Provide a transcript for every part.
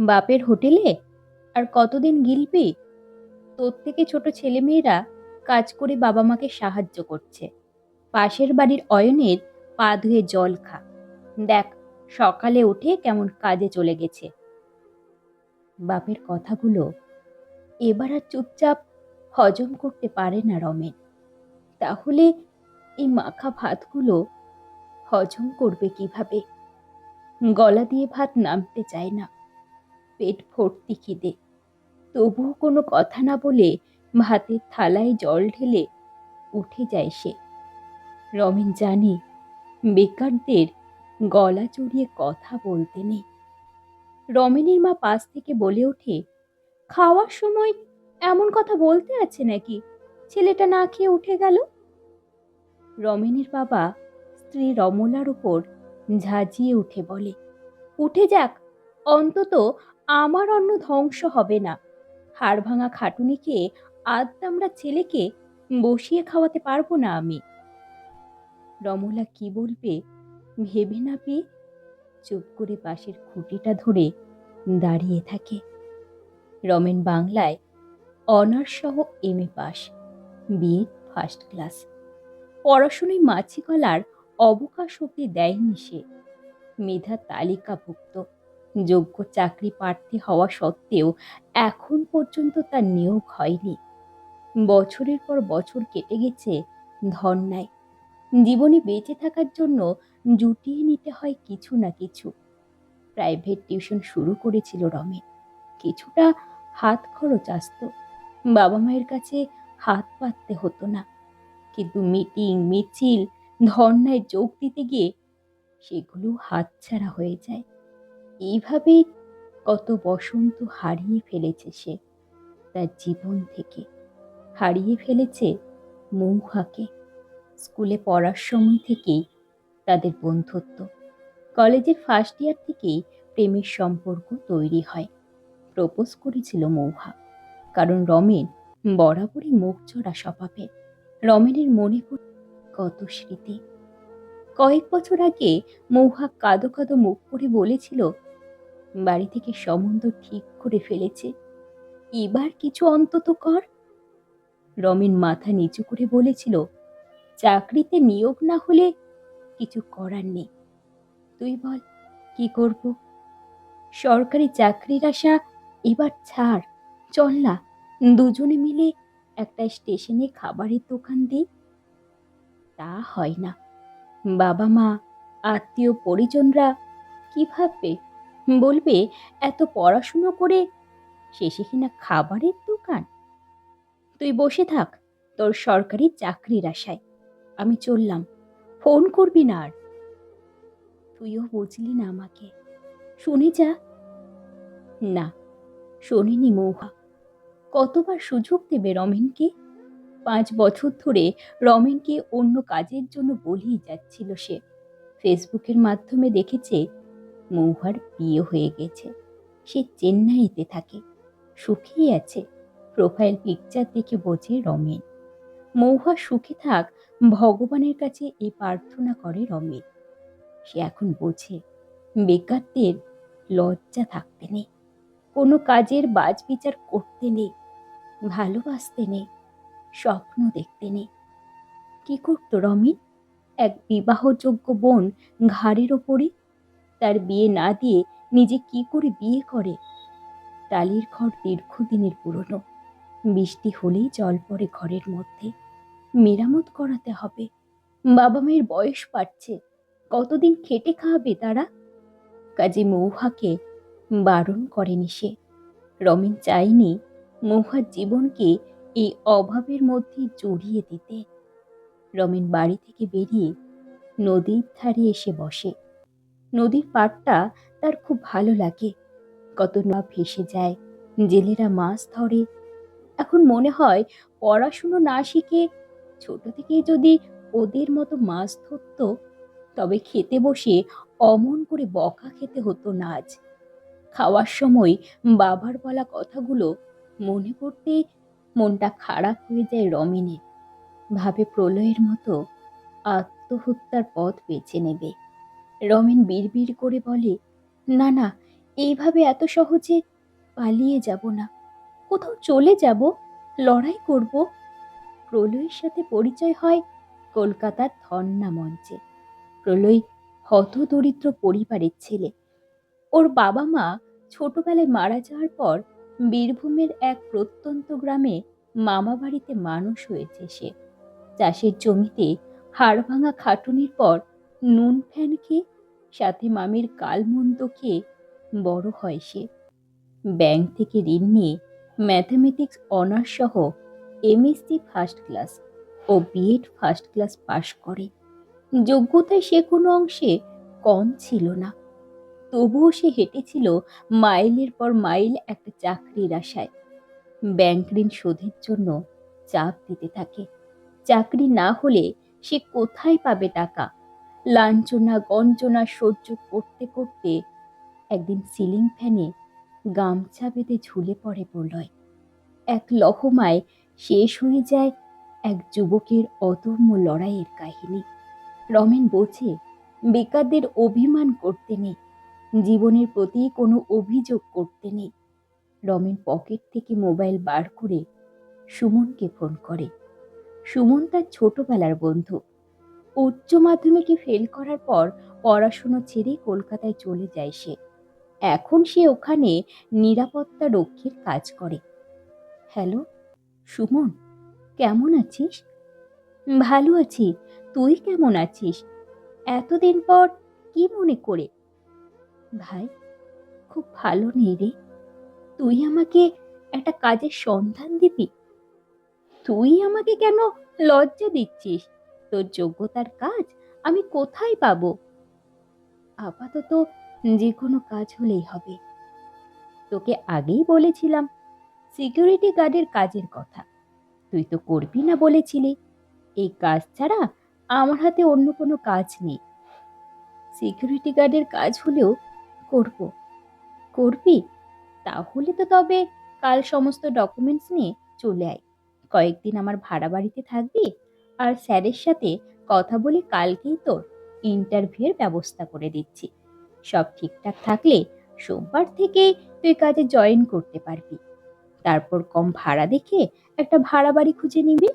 বাপের হোটেলে? আর কতদিন গিলবি? তোর থেকে ছোট ছেলেমেয়েরা কাজ করে বাবা মাকে সাহায্য করছে। পাশের বাড়ির অয়নের পা ধুয়ে জল খা। দেখ, সকালে উঠে কেমন কাজে চলে গেছে। বাপের কথাগুলো এবার আর চুপচাপ হজম করতে পারে না রমেন। তাহলে এই মাখা ভাতগুলো হজম করবে কীভাবে? গলা দিয়ে ভাত নামতে চায় না। পেট ভর্তি খিদে। তবুও কোনো কথা না বলে ভাতের থালায় জল ঢেলে উঠে যায় সে। রমেন জানে বেকারদের গলা চড়িয়ে কথা বলতে নেই। রমেনের মা পাশ থেকে বলে ওঠে, খাওয়ার সময় এমন কথা বলতে আছে নাকি? ছেলেটা না খেয়ে উঠে গেল? রমেনের বাবা স্ত্রী রমলার উপর ঝাঁঝিয়ে উঠে বলে, উঠে যাক, অন্তত আমার অন্ন ধ্বংস হবে না। হাড় ভাঙা খাটুনিকে আদ্দামরা ছেলেকে বসিয়ে খাওয়াতে পারব না আমি। রমলা কি বলবে? ভেবে না পেয়ে চুপ করে পাশের খুঁটিটা ধরে দাঁড়িয়ে থাকে। রমেন বাংলায় অনার্স সহ M A pass B Ed first class. পড়াশুনোয় মাছি গলার অবকাশ অব্দি দেয়নি সে। মেধা তালিকাভুক্ত। যোগ্য চাকরি প্রার্থী হওয়া সত্ত্বেও এখন পর্যন্ত তার নিয়োগ হয়নি। বছরের পর বছর কেটে গেছে ধন নাই। জীবনে বেঁচে থাকার জন্য জুটিয়ে নিতে হয় কিছু না কিছু। প্রাইভেট টিউশন শুরু করেছিল রমেন কিছুটা হাত খরচ আসতো। বাবা মায়ের কাছে হাত পাততে হতো না। কিন্তু মিটিং, মিছিল, ধর্নায় যোগ দিতে গিয়ে সেগুলো হাতছাড়া হয়ে যায়। এইভাবেই কত বসন্ত হারিয়ে ফেলেছে সে তার জীবন থেকে। হারিয়ে ফেলেছে মৌহাকে স্কুলে পড়ার সময় থেকেই তাদের বন্ধুত্ব। কলেজের ফার্স্ট ইয়ার থেকেই প্রেমের সম্পর্ক তৈরি হয়। প্রপোজ করেছিল মৌহা কারণ রমেন বরাবরই মুখ চড়া স্বভাবের। রমেনের মনে পড়ে কত স্মৃতি। কয়েক বছর আগে মৌহা কাদো কাদো মুখ করে বলেছিল বাড়ি থেকে সম্বন্ধ ঠিক করে ফেলেছে। এবার কিছু অন্তত কর। রমেন মাথা নিচু করে বলেছিল, চাকরিতে নিয়োগ না হলে কিছু করার নেই। তুই বল, কি করব? সরকারি চাকরির আশা এবার ছাড়। চল না, দুজনে মিলে একটা স্টেশনে খাবারের দোকান দিই। তা হয় না। বাবা মা আত্মীয় পরিজনরা কি ভাববে বলবে, এত পড়াশুনো করে শেষে কিনা খাবারের দোকান? তুই বসে থাক, তোর সরকারি চাকরির আশায়। আমি চললাম, ফোন করবি না আর। তুইও বুঝলি না আমাকে। শুনে যা। না, শোনেনি মৌহা। কতবার সুযোগ দেবে রমেনকে? পাঁচ বছর ধরে রমেনকে অন্য কাজের জন্য বলেই যাচ্ছিল সে। ফেসবুকের মাধ্যমে দেখেছে মৌহার বিয়ে হয়ে গেছে। সে চেন্নাইতে থাকে। সুখেই আছে। প্রোফাইল পিকচার দেখে বোঝে রমেন। মৌহা সুখে থাক, ভগবানের কাছে এই প্রার্থনা করে রমেন। সে এখন বোঝে, বেকারদের লজ্জা থাকতে নেই কোনো কাজের বাজ বিচার করতে নেই ভালোবাসতে নেই স্বপ্ন দেখতে নেই কি করতো রমিন? এক বিবাহযোগ্য বোন ঘাড়ের ওপরে তার বিয়ে না দিয়ে নিজে কি করে বিয়ে করে? টালির ঘর দীর্ঘদিনের পুরনো। বৃষ্টি হলেই জল পড়ে ঘরের মধ্যে। মেরামত করাতে হবে। বাবা মায়ের বয়স বাড়ছে। কতদিন খেটে খাওয়াবে তারা? কাজে মৌহাকে বারণ করেনি সে। রমেন চায়নি মৌহার জীবনকে এই অভাবের মধ্যে জড়িয়ে দিতে। রমেন বাড়ি থেকে বেরিয়ে নদীর ধারে এসে বসে। নদীর পাড়টা তার খুব ভালো লাগে। কত না ভেসে যায়, জেলেরা মাছ ধরে। এখন মনে হয় পড়াশুনো না শিখে ছোট থেকেই যদি ওদের মতো মাছ ধরতো, তবে খেতে বসে অমন করে বকা খেতে হতো না আজ। খাওয়ার সময় বাবার বলা কথাগুলো মনে করতে মনটা খারাপ হয়ে যায় রমেনের। ভাবে প্রলয়ের মতো আত্মহত্যার পথ বেছে নেবে। রমেন বিড়বিড় করে বলে, না না, এইভাবে এত সহজে পালিয়ে যাব না। কোথাও চলে যাব, লড়াই করব। প্রলয়ের সাথে পরিচয় হয় কলকাতার ধন্না মঞ্চে। প্রলয় হতদরিদ্র পরিবারের ছেলে। ওর বাবা মা ছোটবেলায় মারা যাওয়ার পর বীরভূমের এক প্রত্যন্ত গ্রামে মামা বাড়িতে মানুষ হয়েছে সে। চাষের জমিতে হাড় ভাঙা খাটুনির পর নুন ফ্যান খেয়ে সাথে মামির কালমন্দ খেয়ে বড় হয় সে। ব্যাংক থেকে ঋণ নিয়ে ম্যাথামেটিক্স অনার্স সহ এমএসসি ফার্স্ট ক্লাস ও B Ed first class pass করে। যোগ্যতায় সে কোনো অংশে কম ছিল না। তবুও সে হেঁটেছিল মাইলের পর মাইল একটা চাকরির আশায়। ব্যাংক ঋণ শোধের জন্য চাপ দিতে থাকে। চাকরি না হলে সে কোথায় পাবে টাকা? লাঞ্ছনা, গঞ্জনা সহ্য করতে করতে একদিন সিলিং ফ্যানে গামছা বেঁধে ঝুলে পড়ে প্রলয় এক লহমায় শেষ হয়ে যায় এক যুবকের অদম্য লড়াইয়ের কাহিনী। রমেন বোঝে বেকারদের অভিমান করতে নেই, জীবনের প্রতি কোনো অভিযোগ করতে নেই। রমেন পকেট থেকে মোবাইল বার করে সুমনকে ফোন করে। সুমন তার ছোটবেলার বন্ধু। উচ্চ মাধ্যমিকে ফেল করার পর পড়াশুনো ছেড়ে কলকাতায় চলে যায় সে। এখন সে ওখানে নিরাপত্তা রক্ষীর কাজ করে। হ্যালো সুমন, কেমন আছিস? ভালো আছি। তুই কেমন আছিস? এতদিন পর কি মনে করে? ভাই, খুব ভালো নেই রে। তুই আমাকে একটা কাজের সন্ধান দিবি? তুই আমাকে কেন লজ্জা দিচ্ছিস? তোর যোগ্যতার কাজ আমি কোথায় পাবো? আপাতত যে কোনো কাজ হলেই হবে। তোকে আগেই বলেছিলাম সিকিউরিটি গার্ডের কাজের কথা। তুই তো করবি না বলেছিলি। এই কাজ ছাড়া আমার হাতে অন্য কোনো কাজ নেই। সিকিউরিটি গার্ডের কাজ হলেও করব। করবি? তাহলে তো তবে কাল সমস্ত ডকুমেন্টস নিয়ে চলে আয়। কয়েকদিন আমার ভাড়া বাড়িতে থাকবি আর স্যারের সাথে কথা বলে কালকেই তোর ইন্টারভিউয়ের ব্যবস্থা করে দিচ্ছি। সব ঠিকঠাক থাকলে সোমবার থেকে তুই কাজে জয়েন করতে পারবি। তারপর কম ভাড়া দেখে একটা ভাড়া বাড়ি খুঁজে নিবি।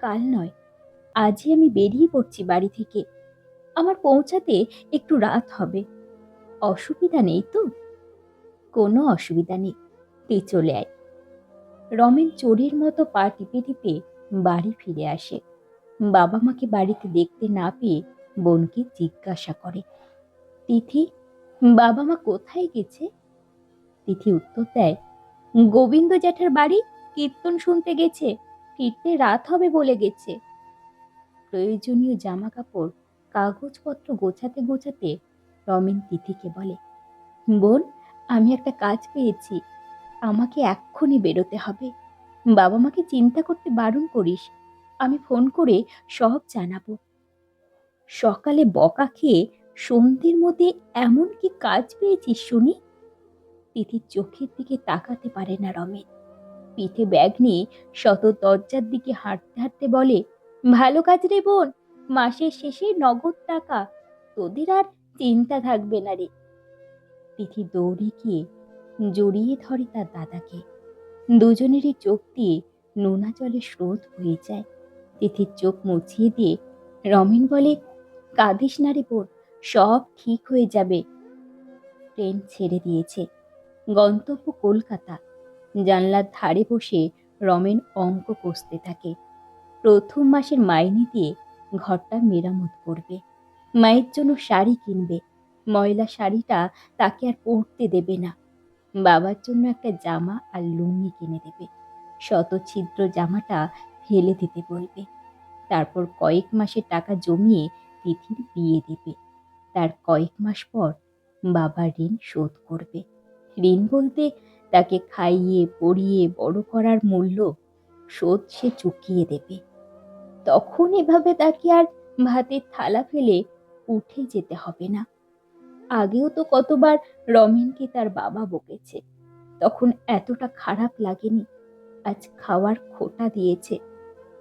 কাল নয়, আজই আমি বেরিয়ে পড়ছি বাড়ি থেকে। আমার পৌঁছাতে একটু রাত হবে। অসুবিধা নেই তো? কোনো অসুবিধা নেই। তুই চলে আয়। রমেন চোরের মতো পা টিপে টিপে বাড়ি ফিরে আসে। বাবা মাকে বাড়িতে দেখতে না পেয়ে বোনকে জিজ্ঞাসা করে, তিথি, বাবা মা কোথায় গেছে? তিথি উত্তর দেয়, গোবিন্দ জ্যাঠার বাড়ি কীর্তন শুনতে গেছে ফিরতে রাত হবে বলে গেছে। প্রয়োজনীয় জামা কাপড় কাগজপত্র গোছাতে গোছাতে রমেন তিথিকে বলে, বোন, আমি একটা কাজ পেয়েছি, আমাকে এক্ষুনি বেরোতে হবে। বাবা মাকে চিন্তা করতে বারণ করিস। আমি ফোন করে সব জানাব। সকালে বকা খেয়ে সন্ধ্যের মধ্যে এমন কি কাজ পেয়েছিস শুনি? তিথির চোখের দিকে তাকাতে পারে না রমেন। পিঠে ব্যাগ নিয়ে শত দরজার দিকে হাঁটতে হাঁটতে বলে, ভালো কাজ রে বোন, মাসের শেষে নগদ টাকা। তোদের আর চিন্তা থাকবে না রে। তিথি দৌড়ে গিয়ে জড়িয়ে ধরে তার দাদাকে। দুজনেরই চোখ দিয়ে নোনা জলে স্রোত হয়ে যায়। তিথির চোখ মুছিয়ে দিয়ে রমেন বলে, কাঁদিস না রে সব ঠিক হয়ে যাবে। ট্রেন ছেড়ে দিয়েছে। গন্তব্য কলকাতা। জানলার ধারে বসে রমেন অঙ্ক কষতে থাকে। প্রথম মাসের মাইনে দিয়ে ঘরটা মেরামত করবে। মায়ের জন্য শাড়ি কিনবে। ময়লা শাড়িটা তাকে আর পরতে দেবে না। বাবার জন্য একটা জামা আর লুঙ্গি কিনে দেবে। শত ছিদ্র জামাটা ফেলে দিতে বলবে। তারপর কয়েক মাসের টাকা জমিয়ে তিথির বিয়ে দেবে। তার কয়েক মাস পর বাবা ঋণ শোধ করবে। ঋণ বলতে তাকে খাইয়ে, পড়িয়ে, বড় করার মূল্য শোধ সে চুকিয়ে দেবে। তখন এভাবে তাকে আর ভাতের থালা ফেলে উঠে যেতে হবে না। আগেও তো কতবার রমেনকে তার বাবা বকেছে। তখন এতটা খারাপ লাগেনি, আজ খাওয়ার খোটা দিয়েছে।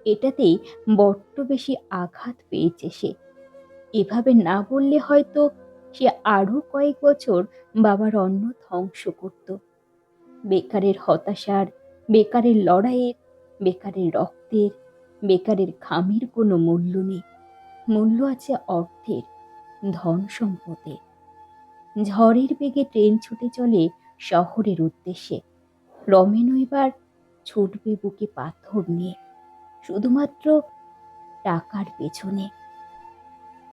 এটাতেই বড্ড বেশি আঘাত পেয়েছে সে। এভাবে না বললে হয়তো সে আরও কয়েক বছর বাবার অন্ন ধ্বংস করত। বেকারের হতাশার, বেকারের লড়াইয়ের, বেকারের রক্তের, বেকারের ঘামের কোনো মূল্য নেই। মূল্য আছে অর্থের, ধন সম্পদের। ঝড়ের বেগে ট্রেন ছুটে চলে শহরের উদ্দেশ্যে। রমেনও এবার ছুটবে বুকে পাথর নিয়ে, শুধুমাত্র টাকার পেছনে।